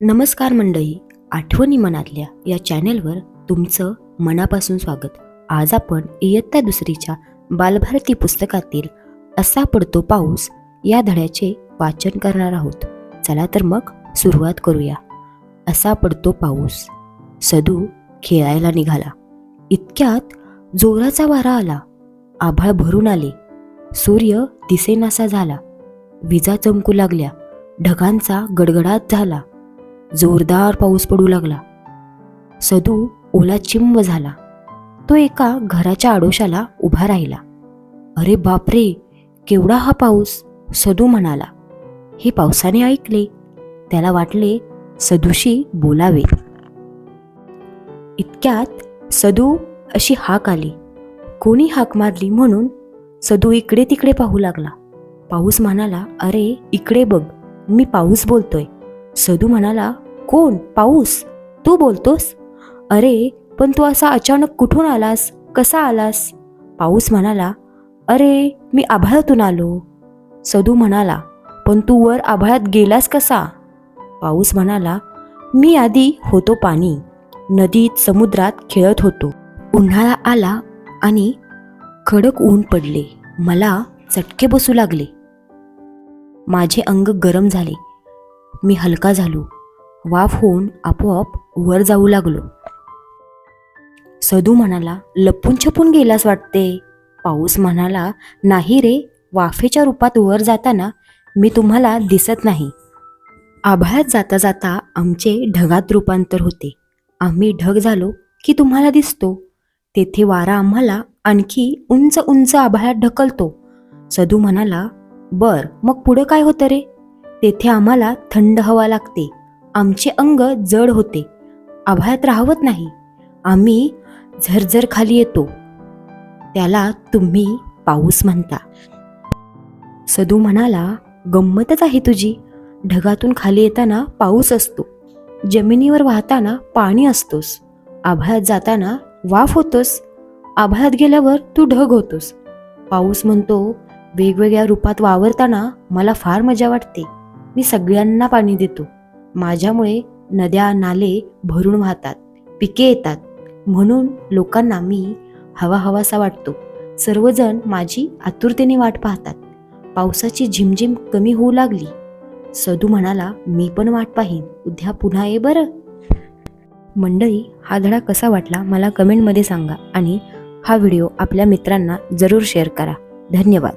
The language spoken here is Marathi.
नमस्कार मंडळी आठवणी मनातल्या या चॅनेलवर तुमचं मनापासून स्वागत. आज आपण इयत्ता दुसरीच्या बालभारती पुस्तकातील असा पडतो पाऊस या धड्याचे वाचन करणार आहोत. चला तर मग सुरुवात करूया. असा पडतो पाऊस. सदू खेळायला निघाला. इतक्यात जोराचा वारा आला. आभाळ भरून आले. सूर्य दिसेनासा झाला. विजा चमकू लागल्या. ढगांचा गडगडाट झाला. जोरदार पाऊस पडू लागला. सदू ओला चिंब झाला. तो एका घराच्या आडोशाला उभा राहिला. अरे बापरे केवढा हा पाऊस सदू म्हणाला. हे पावसाने ऐकले. त्याला वाटले सदूशी बोलावे. इतक्यात सदू अशी हाक आली. कोणी हाक मारली म्हणून? सदू इकडे तिकडे पाहू लागला. पाऊस म्हणाला अरे इकडे बघ मी पाऊस बोलतोय. सदू म्हणाला कोण? पाऊस. तू बोलतोस? अरे पण तू असा अचानक कुठून आलास? कसा आलास? पाऊस म्हणाला अरे मी आभाळातून आलो. सदू म्हणाला पण तू वर आभाळात गेलास कसा? पाऊस म्हणाला मी आधी होतो पाणी. नदीत समुद्रात खेळत होतो. उन्हाळा आला आणि कडक ऊन पडले. मला चटके बसू लागले. माझे अंग गरम झाले. मी हलका झालो. वाफ होऊन आपोआप वर जाऊ लागलो. सदू म्हणाला लपून छपून गेलास वाटते. पाऊस म्हणाला नाही रे वाफेच्या रूपात वर जाताना मी तुम्हाला दिसत नाही. आभाळात जाता जाता आमचे ढगात रूपांतर होते. आम्ही ढग झालो की तुम्हाला दिसतो. तेथे वारा आम्हाला आणखी उंच उंच आभाळात ढकलतो. सदू म्हणाला बर मग पुढं काय होतं रे? तेथे आम्हाला थंड हवा लागते. आमचे अंग जड होते. आभाळात राहवत नाही. आम्ही झरझर खाली येतो. त्याला तुम्ही पाऊस म्हणता. सदू म्हणाला गंमतच आहे तुझी. ढगातून खाली येताना पाऊस असतो. जमिनीवर वाहताना पाणी असतोस. आभाळात जाताना वाफ होतोस. आभाळात गेल्यावर तू ढग होतोस. पाऊस म्हणतो वेगवेगळ्या रूपात वावरताना मला फार मजा वाटते. मी सगळ्यांना पाणी देतो. माझ्यामुळे नद्या नाले भरून वाहतात पिके येतात. म्हणून लोकांना मी हवा हवासा वाटतो. सर्वजण माझी आतुरतेने वाट पाहतात. पावसाची झिमझिम कमी होऊ लागली. सदू म्हणाला मी पण वाट पाहीन. उद्या पुन्हा ये बरं. मंडळी हा धडा कसा वाटला मला कमेंटमध्ये सांगा आणि हा व्हिडिओ आपल्या मित्रांना जरूर शेअर करा. धन्यवाद.